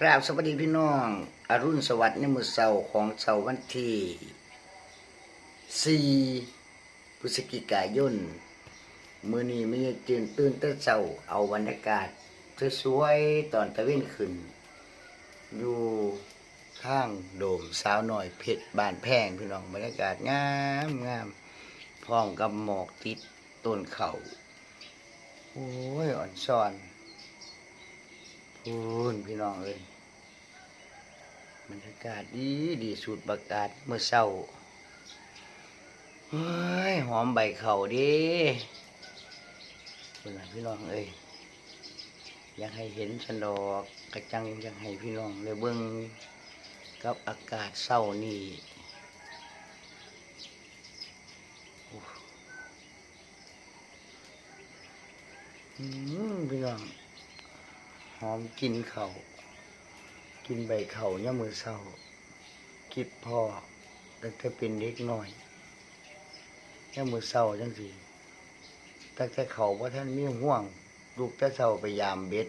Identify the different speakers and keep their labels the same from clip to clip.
Speaker 1: กราบสวัสดีพี่น้อง อรุณสวัสดิ์ในมือเสาร์ของเสาร์วันที่4พฤศจิกายน มือนี้ไม่ได้ตื่นตื่นแต่เสาเอาบรรยากาศสวยๆตอนตะเวนขึ้น อยู่ข้างโดมสาวหน่อยเพชรบานแพงพี่น้องบรรยากาศงามงามพร้อมกับหมอกติดต้นเขาโอ้ยอ่อนซ่อน พูนพี่น้องเอ้ยบรรยากาศดีดีสูดประกาศเมื่อเช้าเฮ้ยหอมใบเข่าดิเป็นไรพี่น้องเอ้ยอยากให้เห็นฉันดอกกระจังอยากให้พี่น้องเลยเบิ่งกับอากาศเศร้านี่อืมพี่น้อง หอมกินเขากินใบเขาเนี่ยามือเศร้าคิดพ่อตั้งแต่เป็นเด็กน้อยเนี่ยามือเศร้าจังสิตั้งแต่เขาว่าท่านมีห่วง ลูกแต่เศร้าไปยามเบ็ด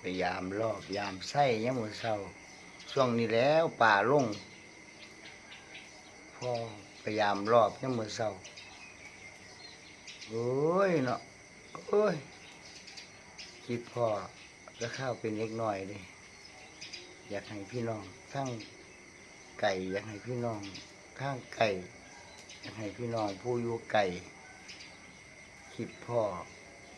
Speaker 1: ไปยามรอบยามไส้เนี่ยามือเศร้าช่วงนี้แล้วป่าลงพ่อพยายามรอบเนี่ยามือเศร้า โอ้ยเนาะโอ้ยคิดพ่อแล้วข้าวเป็นเล็กน้อยเลยอยากให้พี่น้องทั้งไก่ อยากให้พี่น้องทั้งไก่ อยากให้พี่น้องผู้อยู่ไก่คิดพ่อ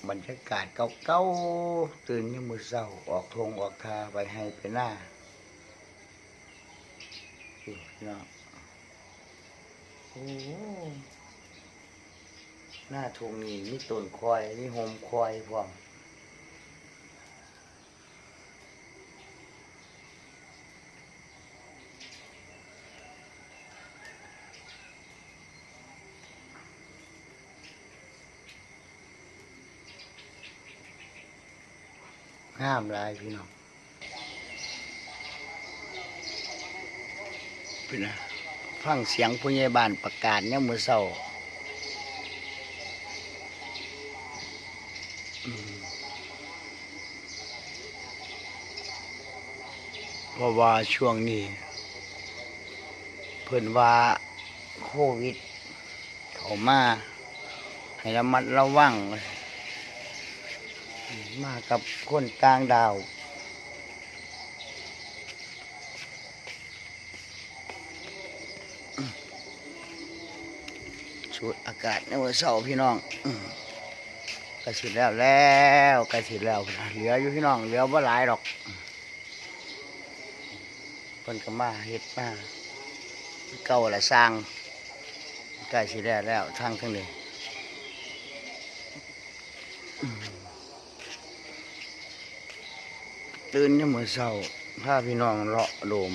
Speaker 1: บรรยากาศเก่าๆตื่นยามมือเศร้าออกทงออกทาไปให้ไปหน้าพี่น้องโอ้ หน้าทงนี่มีต้นควายมีโฮมควายพร้อมห้ามลายพี่น้องพี่นะฟังเสียงผู้ใหญ่บ้านประกาศเนี่ยมมือเศร้า เพราะว่าช่วงนี้ เพิ่อนว่าโควิด เข้ามาให้ระมัดระวัง มากับคนต่างดาวสูดอากาศในวันเสาร์พี่น้องกระสิแล้วแล้วกระสิแล้ว เหลืออยู่พี่น้อง เหลือว่าหลายหรอก พิ่นก็มาเฮ็ดมาเก่าละสร้างใกล้สิได้แล้วทางทั้งนี้อืมตื่นยามมื้อเช้าพาพี่น้องเลาะโดม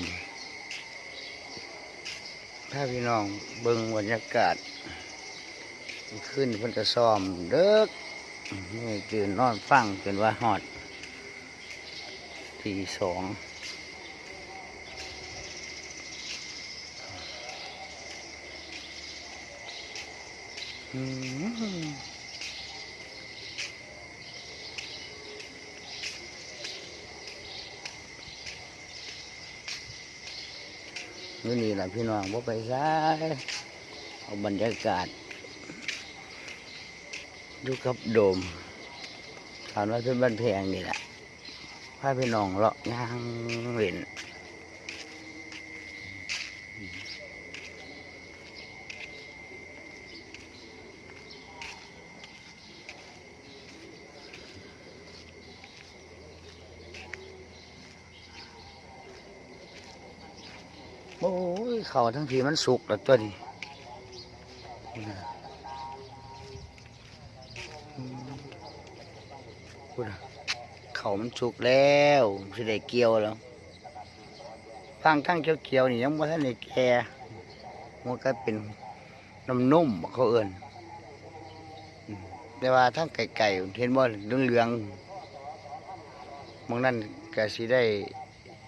Speaker 1: พาพี่น้องเบิ่งบรรยากาศ ขึ้นเพิ่นจะซ้อมเด้กนี่ตื่นนอนฟังจนว่าฮอดทีสอง นี่นี่แหละพี่น้องบ่าไปซ้ายเอาบรรยากาศอยู่กับโดมถามว่าเป็นบ้านแพงนี่แหละพาพี่น้องเลาะย่างเล่น โอ้ย เขาทั้งทีมันสุกแล้วตัวนี้พูดนเขามันสุกแล้วสิได้เกี่ยวแล้วฟังทั้งเขียวๆนี่ยังบ่ทันได้แก่มันก็เป็นน้ำนุ่มเขาเอิ้นแต่ว่าทั้งไก่ๆเห็นบ่เหลืองๆมองนั่นก็สิได้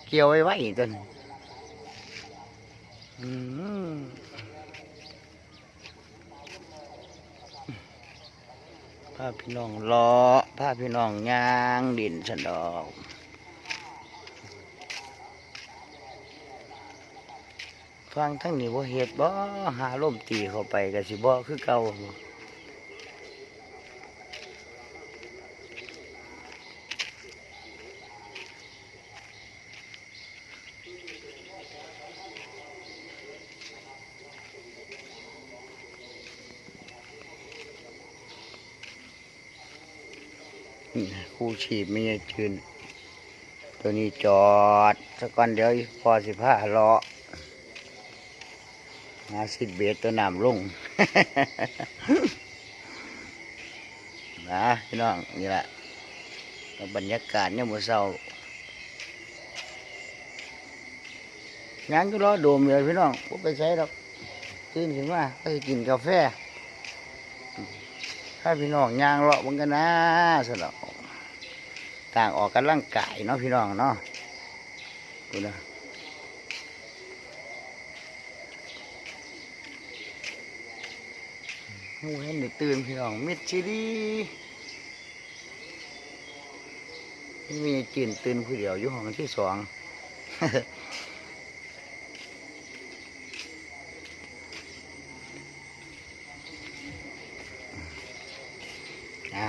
Speaker 1: เกี่ยวไว้ไว้ตัวนี้ ภาพี่น้องล้อภาพี่น้องยางดินฉันดอกฟังทั้งนี้บ่เหตุบ่หาลมตีเข้าไปกับสิบ่คือเก่า คู่ชีพไม่ใช่จืน ตัวนี้จอดสักก่อนเดี๋ยวพอสิพาเลาะหาสิบเบสตัวน้ำลงนะพี่น้องนี่แหละบรรยากาศเนี่ยมือเศร้ายังก็รอโดมเลยพี่น้องผมไปใช้ดอกตื่นขึ้นมาไปกินกาแฟถ้าพี่น้องยางเลาะมันกันนะสนอก ต่างออกกำลังกายเนาะพี่น้องเนาะดูนะหูเห็นได้ตื่นพี่น้องมิดชิดีมีจีนตื่นผู้เดียวอยู่ห้องที่สองอะ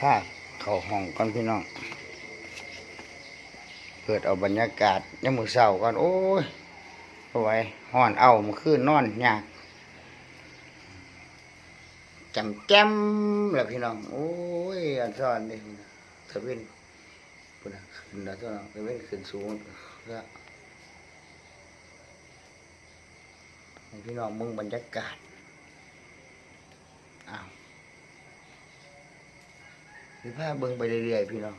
Speaker 1: ถ้า เข้าห้องก่อนพี่น้องเปิดเอาบรรยากาศยามมือเศร้าก่อนโอ้ยเอาไว้ห่อนเอามาคืนนอนยากจำแก้มแล้วพี่น้องโอ้ยอันซ้อนนี่ตะเวนปุ่นนะขึ้นแล้วตัวน้องตะเวนขึ้นสูงแล้วพี่น้องมึงบรรยากาศอ้าว พี่พาเบิ่งไปเรื่อยๆพี่น้อง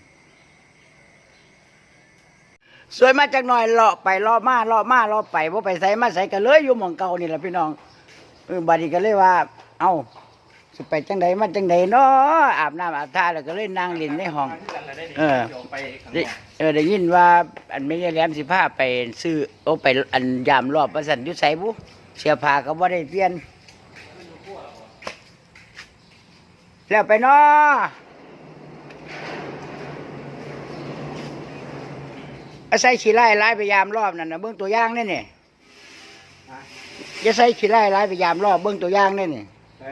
Speaker 1: สวยมาจากหน่อยเลาะไปเลาะมาเลาะมาเลาะไปว่าไปใส่มาใส่กันเลยอยู่หมองเก่านี่แหละพี่น้องเออบัดนี้ก็เลยว่า เอ้าสิไปจังใดมาจังใดเนาะอาบน้ำอาบท่าแล้วก็เลยนั่งเล่นในห้อง เออ ได้เออได้ยินว่า อันไม่ใช่แหลมสิพาไปซื้อโอาไปอันยามรอบประสันอยุไสบุเสียผ้าก็บ่ได้เปลี่ยนแล้วไปเนาะ อาศัยขี้ไล่ไล่ไปยามรอบนั่นนะเบื้องตัวอย่างนี่นี่อย่าใส่ขี้ไล่ไล่ไปยามรอบเบื้องตัวอย่างนี่นี่
Speaker 2: ใช่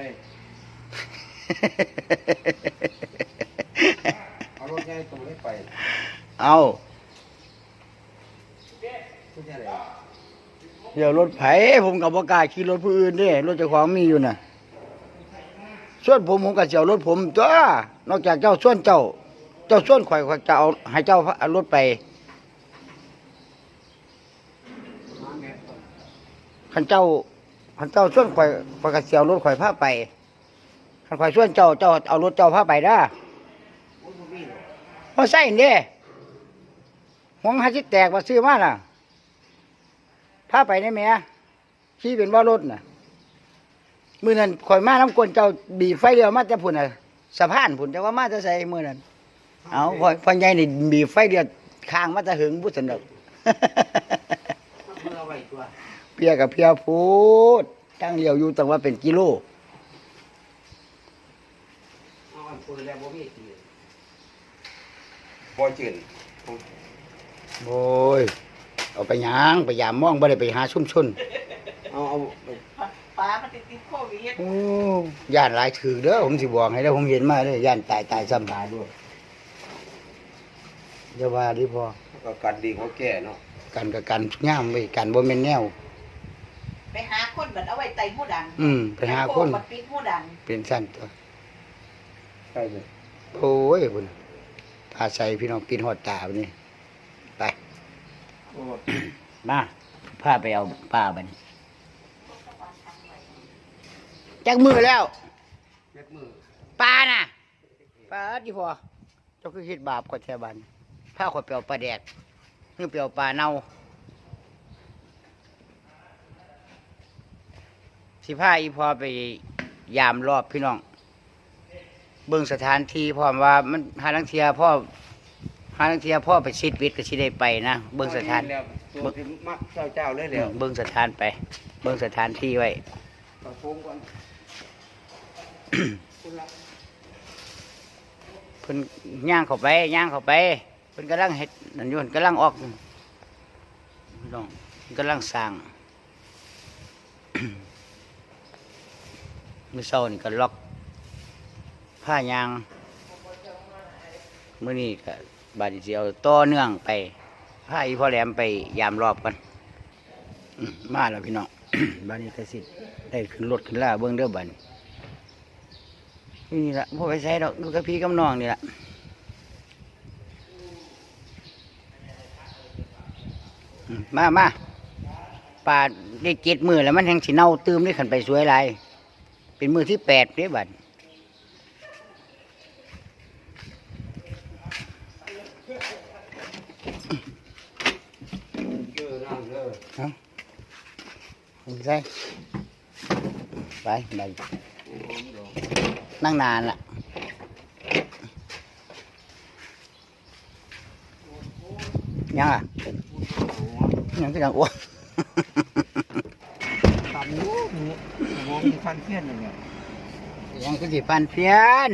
Speaker 2: เอารถง่ายตัวได้ไป
Speaker 1: เอา
Speaker 2: ผู้ชายไหน
Speaker 1: เดี๋ยวรถไผผมกับประกล้าศขี่รถผู้อื่นเด้รถเจ้าของมีอยู่น่ะส่วนผมผมก็สิเจ้ารถผมตัวนอกจากเจ้าส่วนเจ้า เจ้าส่วนข่อยข่อยจะเอาให้เจ้าเอารถไป
Speaker 2: มาแม่ก่อน
Speaker 1: คันเจ้าคันเจ้าส่วนข่อยข่อยก็สิเอารถข่อยพาไปคันข่อยส่วนเจ้าเจ้าเอารถเจ้าพาไปเด้อ
Speaker 2: โอ้ยบ่มีรอก
Speaker 1: เพราะใส่เด้หวงหาสิแตกว่าซื้อมาน่ะพาไปได้ไหมขี่เป็นว่ารถน่ะมือนั้นข่อยมาน้ำกลนเจ้าบีบไฟเดียวมาแต่พุ่นน่ะสะพานพุ่นแต่ว่ามาจะใส่มือนั้นเอาพอพอใหญ่นี่บีบไฟเดียวข้างมาจะหึงผู้สนุก พียกับเพียพูดตั้งเลียวอยู่ตั้งว่าเป็นกิโล
Speaker 2: เอาอันปืนแล้วบ่มีตีบ่จืด
Speaker 1: โอ้ยเอาไปหยางไปยามมองบ่ได้ไปหาชุ่มชน
Speaker 2: เอาเอา
Speaker 3: ป้ามันติดติดโควิด
Speaker 1: โอ้ย่านหลายถือเด้อผมสิบอกให้เด้อผมเห็นมาเด้อย่านตายตายซ้ำตายด้วยอย่าว่าดิพอ
Speaker 2: ก็กันดีกว่าแก่เนาะ
Speaker 1: กันกับกันย่ามไว้กันบ่แม่นแนว
Speaker 3: ไปหาคน บัดเอาไว้ไตหูดัง
Speaker 1: อืมไปหาคน
Speaker 3: บัดปิดหูดัง
Speaker 1: เป็นสั้นตัว
Speaker 2: ใช่เลย
Speaker 1: โอ้ยพุ่นตาใส่พี่น้องปินหอดตาบัดนี้ไป
Speaker 2: โอ้
Speaker 1: มาพาไปเอาป้าบัดนี้จักมือแล้ว
Speaker 2: เจ็ดมือ
Speaker 1: ปลาน่ะปลาที่พอเจ้าคือคิดบาปกว่าแทบันผ้าขอยเปลียวปลาแดกเพื่อเปลียวปลาเน่า สิพาอีพอไปยามรอบพี่น้อง เบิ่งสถานที่พร้อมว่ามันหาลังเทียพ่อหาลังเทียพ่อไปชิดวิทย์ก็สิได้ไปนะเบิ่งสถาน
Speaker 2: แล้วตัวที่มักเจ้าเจ้าเลยแล้ว
Speaker 1: เบิ่งสถานไป เบิ่งสถานที่ไว้
Speaker 2: ก็โค้งก่อน
Speaker 1: เพิ่นย่างเข้าไปย่างเข้าไปเพิ่นกำลังเฮ็ดนั่นอยู่เพิ่นกำลังออกพี่น้องเพิ่นกำลังสร้าง มือเช้านี่ก็ล็อกผ้ายาง มื้อนี้ก็บาดนี้สิเอาต่อเนื่องไปผ้าอีพ่อแหลมไปยามรอบกันมาแล้วพี่น้องบานี้ก็สิได้ขึ้นรถขึ้นล่าเบิ่งเด้อบันี้นี่ละบ่อไปใส่ดอกอยู่กับพี่กับน้องนี่ละมามาป่าได้เจ็ดมือแล้วมันแหงสิเน่าตืมได้ขันไปสวยหลาย เป็นมือที่แปดเด้บัด
Speaker 2: เจอนั่งเด้อ
Speaker 1: ใช่ไปไปนั่งนานละยังอะยังก็ยังอ้วน
Speaker 2: ตำนู้นนี่มอ งมีฟันเพี้ยนอย่างเงี้ย
Speaker 1: ยังก็สิปันเพียน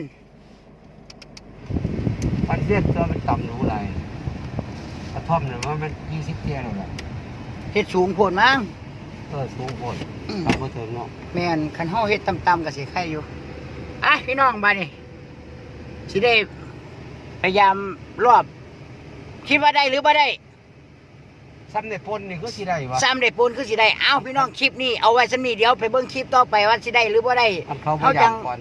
Speaker 2: ฟันเพี้ยนตัวมันต่ำหนูไรกระท่อมเนี่ยว่ามันยี่สิบเตี้ยแล้วแหละ
Speaker 1: เฮ็ดสูงโพดมั้ง
Speaker 2: เออสูงโพด
Speaker 1: อืม
Speaker 2: ตำมาถึงเนาะ
Speaker 1: แม่นคันเฮาเฮ็ดต่ำๆก็สิไข่อยู่อะพี่น้องบัดนี้สิได้พยายามรอบคิดว่าได้หรือบ่ได้
Speaker 2: ซ้ำในปนนี่ก็สิได้วะ
Speaker 1: ซ้ำได้ปูนคือสิได้เอ้าพี่น้องคลิปนี้เอาไว้สำนี้เดี๋ยวไปเบิ่งคลิปต่อไปว่าสิได้หรือบ่ได้
Speaker 2: อันเขาบ่
Speaker 1: เขา
Speaker 2: อ
Speaker 1: จั
Speaker 2: ยางกก่อน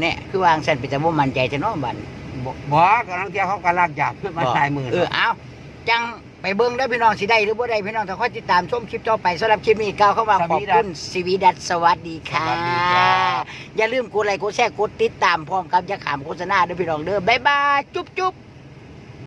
Speaker 1: เนี่ยคือวางสันเป็นจะบ่มั่นใจจะน้องบัน
Speaker 2: บ่บ่กำลังเที่ยวเขากำลังหยาบมาตายมือ
Speaker 1: เออเอาจังไปเบิ่งได้อพี่น้องสิได้หรือบ่ได้พี่น้องถ้าคอยติดตามชมคลิปต่อไปสำหรับคลิปนี้กล่าวเข้ามาขอบคุณสวีดัสสวัสดีค่ะ อย่าลืมกดไลค์กดแชร์กดติดตามพร้อมกับอย่าขามโฆษณาด้วยพี่น้องเด้อบ๊ายบายจุ๊บจุ๊บ